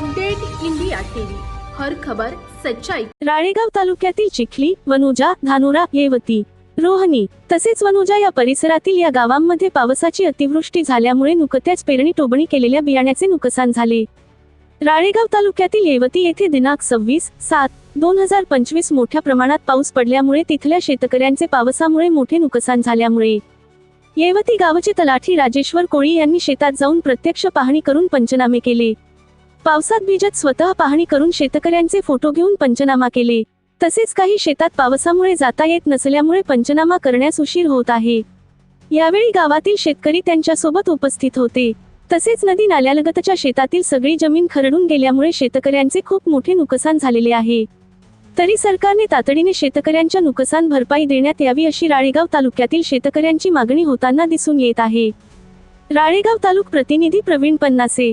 Update India TV. हर खबर सच्चाई. राळेगाव तालुक्यातील चिखली वनुजा धानोरा येवती रोहनी तसेच वनुजा या परिसरातील या गावांमध्ये पावसाची अतिवृष्टी झाल्यामुळे नुकत्याच पेरणी टोबणी केलेल्या बियाण्याचे नुकसान झाले. राळेगाव तालुक्यातील येवती येथे दिनांक सव्वीस सात दोन हजार पंचवीस मोठ्या प्रमाणात पाऊस पडल्यामुळे तिथल्या शेतकऱ्यांचे पावसामुळे मोठे नुकसान झाल्यामुळे. येवती गावचे तलाठी राजेश्वर कोळी यांनी शेतात जाऊन प्रत्यक्ष पाहणी करून पंचनामे केले. पावसात भिजत स्वतः पाहणी करून शेतकऱ्यांचे फोटो घेऊन पंचनामा केले. तसेच काही शेतात पावसामुळे जाता येत नसल्यामुळे पंचनामा करण्यास उशीर होत आहे. यावेळी गावातील शेतकरी त्यांच्यासोबत उपस्थित होते. तसेच नदी नाल्यालगतच्या शेतातील सगळी जमीन खरडून गेल्यामुळे शेतकऱ्यांचे खूप मोठे नुकसान झालेले आहे. तरी सरकारने तातडीने शेतकऱ्यांच्या नुकसान भरपाई देण्यात यावी अशी राळेगाव तालुक्यातील शेतकऱ्यांची मागणी होताना दिसून येत आहे. राळेगाव तालुक प्रतिनिधी प्रवीण पन्नासे